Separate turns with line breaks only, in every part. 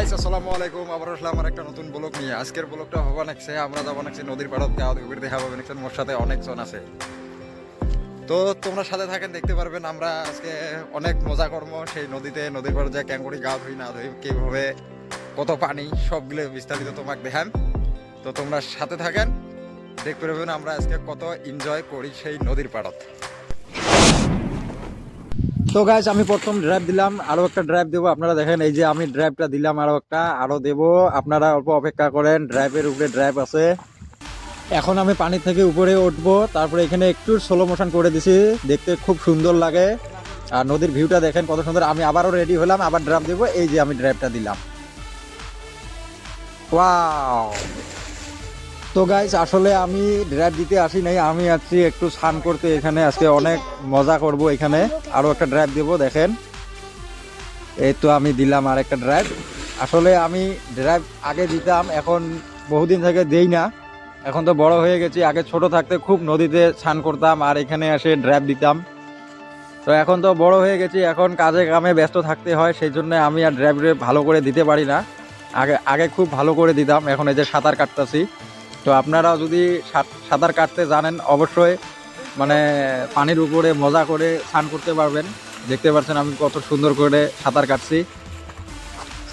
Guys আসসালামু আলাইকুম। আমার একটা নতুন ব্লগ নিয়ে। আজকের ব্লগটা আমরা যাব নদীর পাড়ত দেখা পাবেন মোর সাথে অনেকজন আছে। তো তোমরা সাথে থাকেন, দেখতে পারবেন আমরা আজকে অনেক মজা কর্ম সেই নদীতে, নদীর পাড়ে যা ক্যাঙ্গুরি গা ধুই, না ধুই, কীভাবে কত পানি, সবগুলো বিস্তারিত তোমাকে দেখান তো তোমরা সাথে থাকেন, দেখতে পারবেন আমরা আজকে কত এনজয় করি সেই নদীর পাড়ত। তো গাইজ আমি প্রথম ড্রাইভ দিলাম, আরও একটা ড্রাইভ দেবো, আপনারা দেখেন, এই যে আমি ড্রাইভটা দিলাম আরও একটা, আরও দেবো, আপনারা অল্প অপেক্ষা করেন ড্রাইভের উপরে ড্রাইভ আছে। এখন আমি পানি থেকে উপরে উঠবো, তারপরে এখানে একটু স্লো মোশন করে দিছি, দেখতে খুব সুন্দর লাগে। আর নদীর ভিউটা দেখেন কত সুন্দর, আমি আবারও রেডি হলাম, আবার ড্রাইভ দেবো, এই যে আমি ড্রাইভটা দিলাম। ওয়াও তো গাইজ আসলে আমি ড্রাইভ দিতে আসি নাই, আমি আছি একটু স্নান করতে এখানে, আজকে অনেক মজা করব এখানে। আরও একটা ড্রাইভ দেব, দেখেন। এই তো আমি দিলাম আর একটা ড্রাইভ আসলে আমি ড্রাইভ আগে দিতাম, এখন বহুদিন থেকে দেই না। এখন তো বড় হয়ে গেছি, আগে ছোট থাকতে খুব নদীতে স্নান করতাম আর এখানে এসে ড্রাইভ দিতাম। তো এখন তো বড় হয়ে গেছি, এখন কাজে কামে ব্যস্ত থাকতে হয়, সেই জন্য আমি আর ড্রাইভ ভালো করে দিতে পারি না। আগে আগে খুব ভালো করে দিতাম, এখন এই যে সাঁতার কাটতাছি। তো আপনারাও যদি সাঁতার কাটতে জানেন, অবশ্যই মানে পানির উপরে মজা করে স্নান করতে পারবেন। দেখতে পাচ্ছেন আমি কত সুন্দর করে সাঁতার কাটছি।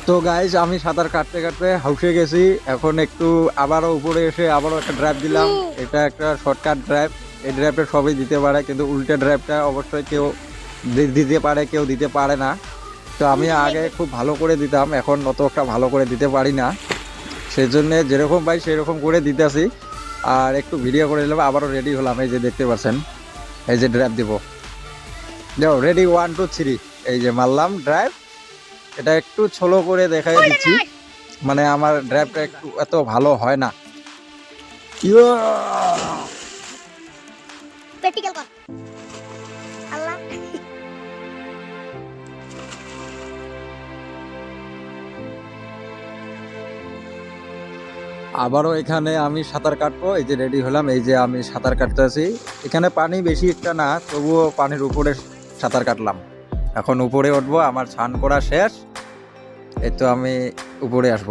তো গাইজ আমি সাঁতার কাটতে কাটতে হাউসে গেছি। এখন একটু আবারও উপরে এসে আবারও একটা ড্রাইভ দিলাম। এটা একটা শর্টকাট ড্রাইভ এই ড্রাইভটা সবই দিতে পারে, কিন্তু উল্টে ড্রাইভটা অবশ্যই কেউ দিতে পারে, কেউ দিতে পারে না। তো আমি আগে খুব ভালো করে দিতাম, এখন অত একটা ভালো করে দিতে পারি না। সেই জন্য যেরকম পাই সেরকম করে দিতেছি। আর একটু ভিডিও করে নিলাম আবারও রেডি হলাম এই যে দেখতে পাচ্ছেন এই যে ড্রাইভ দিব। যাও রেডি ওয়ান টু থ্রি এই যে মারলাম ড্রাইভ এটা একটু ছোলো করে দেখাই দিচ্ছি। মানে আমার ড্রাইভটা একটু এত ভালো হয় না। ইয়ো! আবারও এখানে আমি সাঁতার কাটবো। এই যে রেডি হলাম, এই যে আমি সাঁতার কাটতে আছি এখানে পানি বেশি একটা না, তবুও পানির উপরে সাঁতার কাটলাম। এখন উপরে উঠবো, আমার স্নান করা শেষ। এই তো আমি উপরে আসব।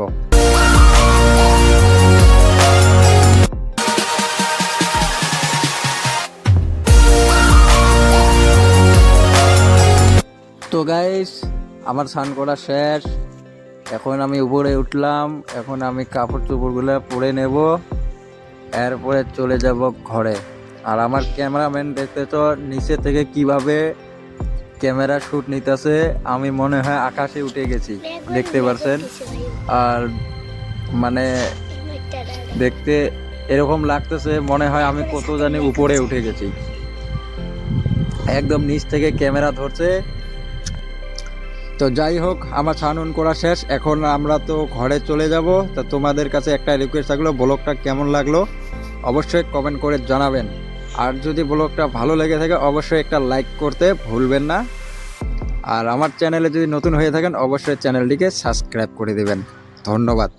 তো গাইস আমার স্নান করা শেষ। এখন আমি উপরে উঠলাম, এখন আমি কাপড় চোপড়গুলো পরে নেব, এরপরে চলে যাব ঘরে। আর আমার ক্যামেরাম্যান দেখতে তো নিচে থেকে কীভাবে ক্যামেরা শুট নিতেছে, আমি মনে হয় আকাশে উঠে গেছি, দেখতে পারছেন? আর মানে দেখতে এরকম লাগতেছে, মনে হয় আমি কত জানি উপরে উঠে গেছি। একদম নিচ থেকে ক্যামেরা ধরছে তো যাই হোক, আমার স্নান করা শেষ। এখন আমরা তো ঘরে চলে যাব। তো তোমাদের কাছে একটা রিকোয়েস্ট থাকল, ব্লগটা কেমন লাগল? অবশ্যই কমেন্ট করে জানাবেন। আর যদি ব্লগটা ভালো লেগে থাকে, অবশ্যই একটা লাইক করতে ভুলবেন না। আর আমার চ্যানেলে যদি নতুন হয়ে থাকেন, অবশ্যই চ্যানেলটিকে সাবস্ক্রাইব করে দেবেন। ধন্যবাদ।